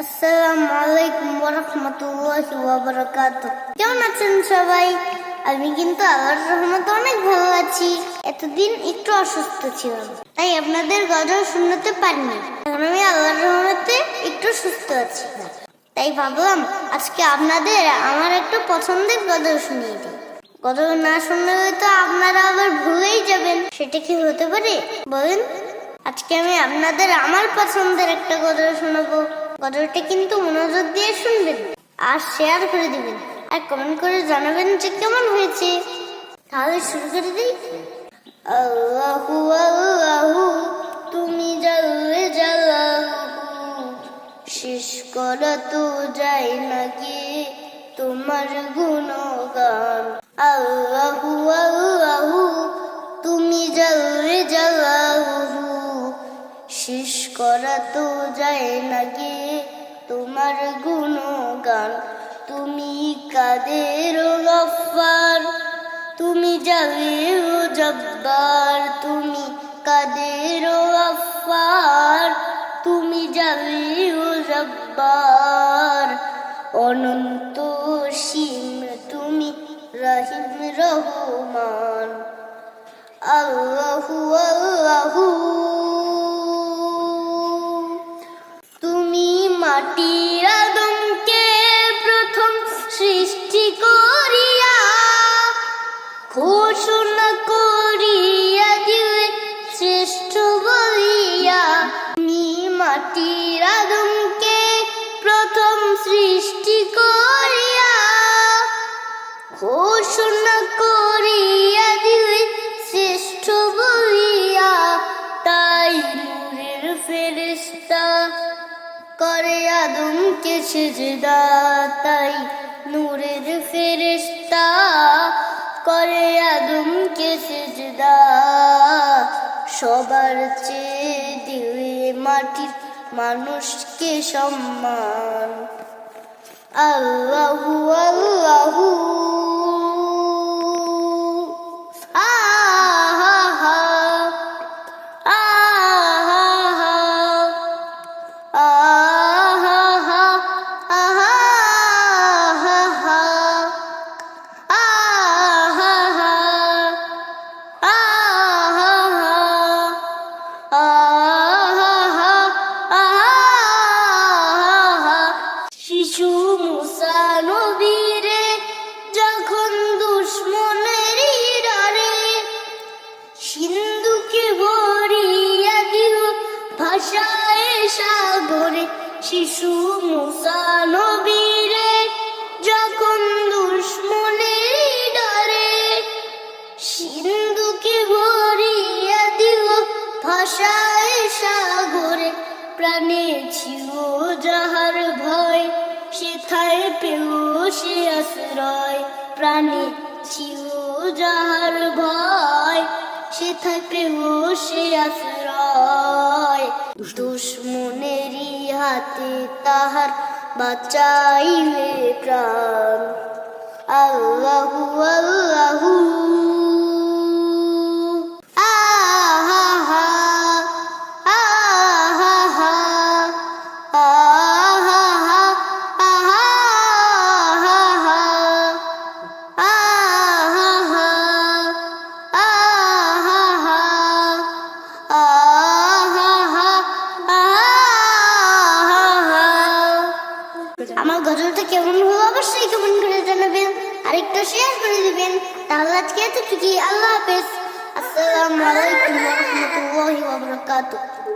আসসালামু আলাইকুম ওরহমতুল্লাহি ওয়াবারাকাতু কেমন আছেন সবাই? আমি কিন্তু আল্লাহর রহমতে অনেক ভালো আছি। এতদিন একটু অসুস্থ ছিলাম। তাই আপনাদের গজল শুনতে পারিনি। এখন আমি আল্লাহর রহমতে একটু সুস্থ আছি। তাই ভাবলাম, আজকে আপনাদের আমার একটা পছন্দের গজল শুনিয়ে দিই। গজল না শুনলে হয়তো আপনারা আবার ভুলেই যাবেন। সেটা কি হতে পারে? বলেন। আজকে আমি আপনাদের আমার পছন্দের একটা গজল শোনাবো। গজলটা কিন্তু মনোযোগ দিয়ে শুনবেন আর শেয়ার করে দিবেন। আর কমেন্ট করে জানাবেন যে কেমন হয়েছে। তাহলে শুরু করে দিই। আল্লাহু আল্লাহু, তুমি জাল্লে জাল্লাহু শেষ করা তো যায় নাকি তোমার গুণগান? আল্লাহু আল্লাহু, তুমি জাল্লে তো যায় নাকি তোমার গুণগান। তুমি কাদের গফার তুমি যাবে ও জব্বার। তুমি কাদের গফার তুমি যাবে ও জব্বার। অনন্ত সীম তুমি রহিম রহমান। আল্লাহু আল্লাহু মাটির আদমকে প্রথম সৃষ্টি করিয়া ঘোষণা করিয়া দিলে শ্রেষ্ঠ বলিয়া তুমি মাটির আদমকে প্রথম সৃষ্টি করিয়া ঘোষণা করে আদমকে সেজদা, তাই নূরের ফেরেস্তা করে আদমকে সেজদা। সবার চেয়ে দিলে মাটির মানুষকে সম্মান। আল্লাহু আল্লাহু। শিশু মুসা নবীরে, যখন দুশ্মনেরই ডরে, সিন্ধুকে ভরিয়া দিল ভাষায় সাগরে। শিশু মুসা নবীরে, যখন দুশ্মনেরই ডরে, সিন্ধুকে ভরিয়া দিল ভাষায় সাগরে। প্রাণে ছিল যাহার ভয় সেথায় পেল সে আশ্রয়, প্রাণে ছিল যাহার ভয়। সেথায় পেল সে আশ্রয়। দুশ্মনেরই হাতে তাহার বাঁচাইবে প্রাণ। আল্লাহু আরেকটা শেয়ার করে দিবেন। তাহলে আজকে এতটুকুই। আল্লাহ হাফেজ। আসসালামু আলাইকুম ওয়া রাহমাতুল্লাহি ওয়া বারাকাতুহু।